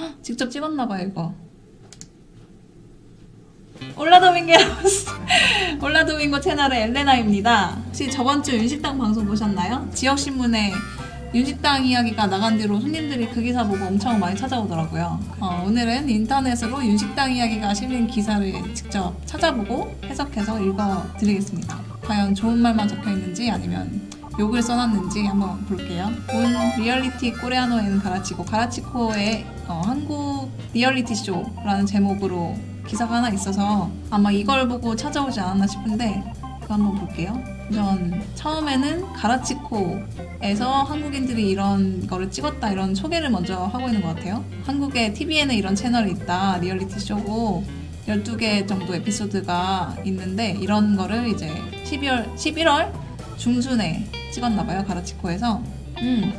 헉, 직접 찍었나봐요 이거. 올라도밍게로스. 올라도밍고 채널의 엘레나입니다. 혹시 저번 주 윤식당 방송 보셨나요? 지역신문에 윤식당 이야기가 나간 뒤로 손님들이 그 기사 보고 엄청 많이 찾아오더라고요. 어, 오늘은 인터넷으로 윤식당 이야기가 실린 기사를 직접 찾아보고 해석해서 읽어드리겠습니다. 과연 좋은 말만 적혀 있는지 아니면 욕을 써놨는지 한번 볼게요. 본 리얼리티 코레아노엔 가라치코 가라치코의 어, 한국 리얼리티 쇼라는 제목으로 기사가 하나 있어서 아마 이걸 보고 찾아오지 않았나 싶은데 그거 한번 볼게요. 우선 처음에는 가라치코에서 한국인들이 이런 거를 찍었다 이런 소개를 먼저 하고 있는 것 같아요. 한국에 TVN에 이런 채널이 있다 리얼리티 쇼고 12개 정도 에피소드가 있는데 이런 거를 이제 12월 11월 중순에 찍었나봐요 가라치코에서. 음.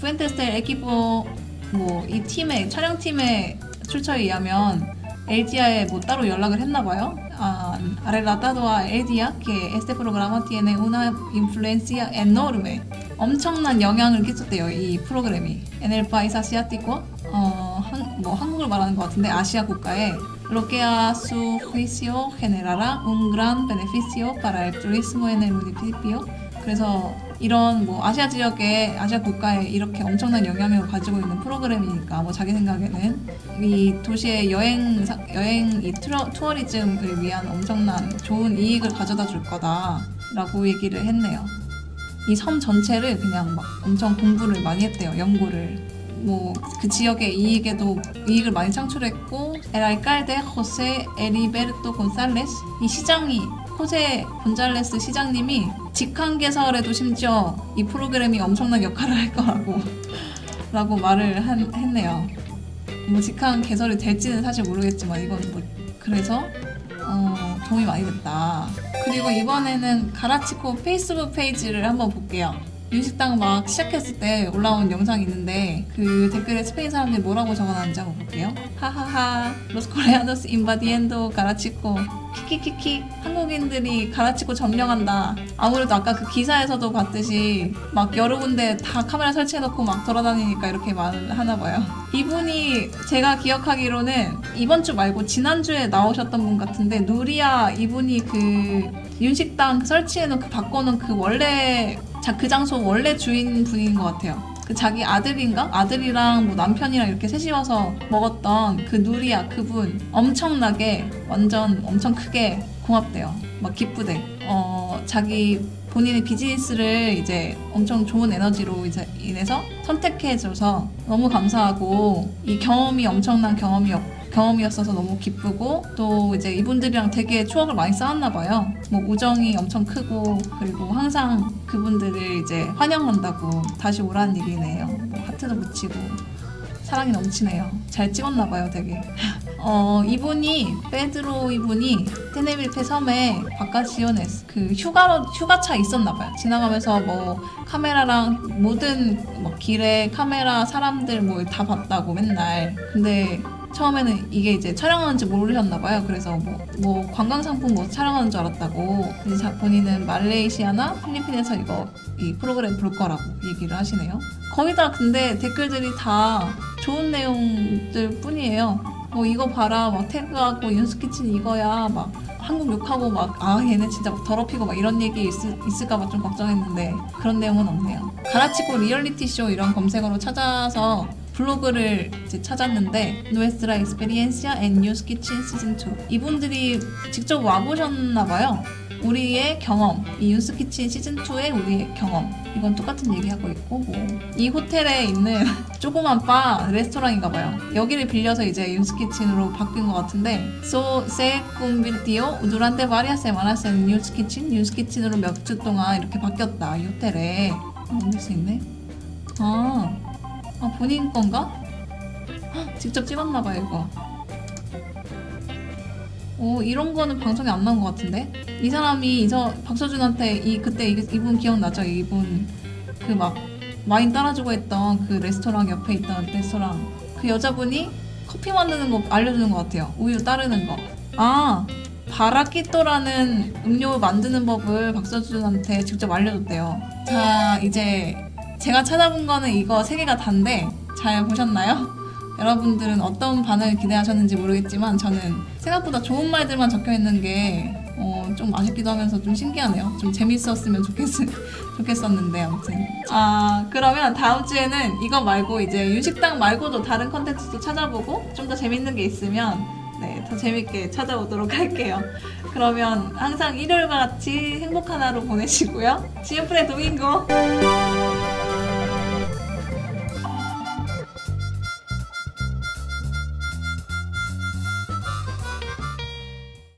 푸엔테스텔 에키포 뭐이 팀의 촬영팀의 출처에 의하면 엘디아에 뭐 따로 연락을 했나봐요. 아, arrelatado Eldia que este programa tiene una influencia enorme 엄청난 영향을 끼쳤대요 이 프로그램이. en el país asiático 어, 한, 뭐 한국을 말하는 것 같은데 아시아 국가에 lo que a su juicio generará un gran beneficio para el turismo en el municipio 그래서 이런 뭐 아시아 지역의 아시아 국가에 이렇게 엄청난 영향력을 가지고 있는 프로그램이니까 뭐 자기 생각에는 이 도시의 여행 사- 여행 이 투어, 투어리즘을 위한 엄청난 좋은 이익을 가져다 줄 거다라고 얘기를 했네요. 이 섬 전체를 그냥 막 엄청 공부를 많이 했대요. 연구를. 뭐 그 지역의 이익에도 이익을 많이 창출했고 el alcalde José Heriberto 이 시장이 호세 곤잘레스 시장님이 직항 개설에도 심지어 이 프로그램이 엄청난 역할을 할 거라고 라고 말을 한- 했네요. 뭐 직항 개설이 될지는 사실 모르겠지만 이건 뭐 그래서 어, 도움이 많이 됐다. 그리고 이번에는 가라치코 페이스북 페이지를 한번 볼게요. 윤식당 막 시작했을 때 올라온 영상이 있는데 그 댓글에 스페인 사람들이 뭐라고 적어놨는지 한번 볼게요. 하하하 로스 코레아노스 인바디엔도 가라치코 키키키키 한국인들이 가라치코 점령한다. 아무래도 아까 그 기사에서도 봤듯이 막 여러 군데 다 카메라 설치해놓고 막 돌아다니니까 이렇게 말을 하나 봐요. 이분이 제가 기억하기로는 이번 주 말고 지난주에 나오셨던 분 같은데 누리아 이분이 그 윤식당 설치해놓은 그 바꿔놓은 그 원래 자, 그 장소 원래 주인 분인 것 같아요. 그 자기 아들인가? 아들이랑 뭐 남편이랑 이렇게 셋이 와서 먹었던 그 누리야 그분 엄청나게 완전 엄청 크게 고맙대요. 막 기쁘대. 어 자기 본인의 비즈니스를 이제 엄청 좋은 에너지로 이제 인해서 선택해줘서 너무 감사하고 이 경험이 엄청난 경험이었고 경험이었어서 너무 기쁘고 또 이제 이분들이랑 되게 추억을 많이 쌓았나 봐요. 뭐 우정이 엄청 크고 그리고 항상 그분들을 이제 환영한다고 다시 오라는 얘기네요. 뭐 하트도 붙이고 사랑이 넘치네요. 잘 찍었나 봐요, 되게. 어 이분이 페드로 이분이 테네빌페 섬에 바카시오네스 그 휴가로 휴가차 있었나 봐요. 지나가면서 뭐 카메라랑 모든 뭐 길에 카메라 사람들 뭐 다 봤다고 맨날. 근데 처음에는 이게 이제 촬영하는지 모르셨나 봐요. 그래서 뭐, 뭐 관광 상품 뭐 촬영하는 줄 알았다고. 이제 자- 본인은 말레이시아나 필리핀에서 이거 이 프로그램 볼 거라고 얘기를 하시네요. 거의 다 근데 댓글들이 다 좋은 내용들 뿐이에요. 뭐 이거 봐라 막 태그하고 윤스키친 이거야 막 한국 욕하고 막 아 얘네 진짜 막 더럽히고 막 이런 얘기 있을, 있을까봐 좀 걱정했는데 그런 내용은 없네요. 가라치코 리얼리티 쇼 이런 검색어로 찾아서 블로그를 이제 찾았는데 Nuestra Experiencia en News Kitchen Season 2 이분들이 직접 와보셨나 봐요. 우리의 경험, 이 윤스 키친 시즌 2의 우리의 경험. 이건 똑같은 얘기하고 있고 뭐. 이 호텔에 있는 조그만 바 레스토랑인가 봐요. 여기를 빌려서 이제 윤스 키친으로 바뀐 것 같은데. So se convirtió durante varias semanas en News Kitchen, 윤스 키친으로 몇 주 동안 이렇게 바뀌었다 이 호텔에. 어, 수 있네. 아, 아 본인 건가? 헉, 직접 찍었나 봐요 이거. 오 이런 거는 방송에 안 나온 것 같은데? 이 사람이 이서 박서준한테 이 그때 이, 이분 기억나죠? 이분 그 막 와인 따라주고 했던 그 레스토랑 옆에 있던 레스토랑. 그 여자분이 커피 만드는 거 알려주는 것 같아요. 우유 따르는 거아 바라키토라는 음료 만드는 법을 박서준한테 직접 알려줬대요. 자 이제 제가 찾아본 거는 이거 세 개가 단데 잘 보셨나요? 여러분들은 어떤 반응을 기대하셨는지 모르겠지만 저는 생각보다 좋은 말들만 적혀 있는 게 어, 좀 아쉽기도 하면서 좀 신기하네요. 좀 재밌었으면 좋겠, 좋겠었는데 아무튼. 아 그러면 다음 주에는 이거 말고 이제 윤식당 말고도 다른 컨텐츠도 찾아보고 좀 더 재밌는 게 있으면 네, 더 재밌게 찾아오도록 할게요. 그러면 항상 일요일과 같이 행복한 하루 보내시고요. 지금플의 도민고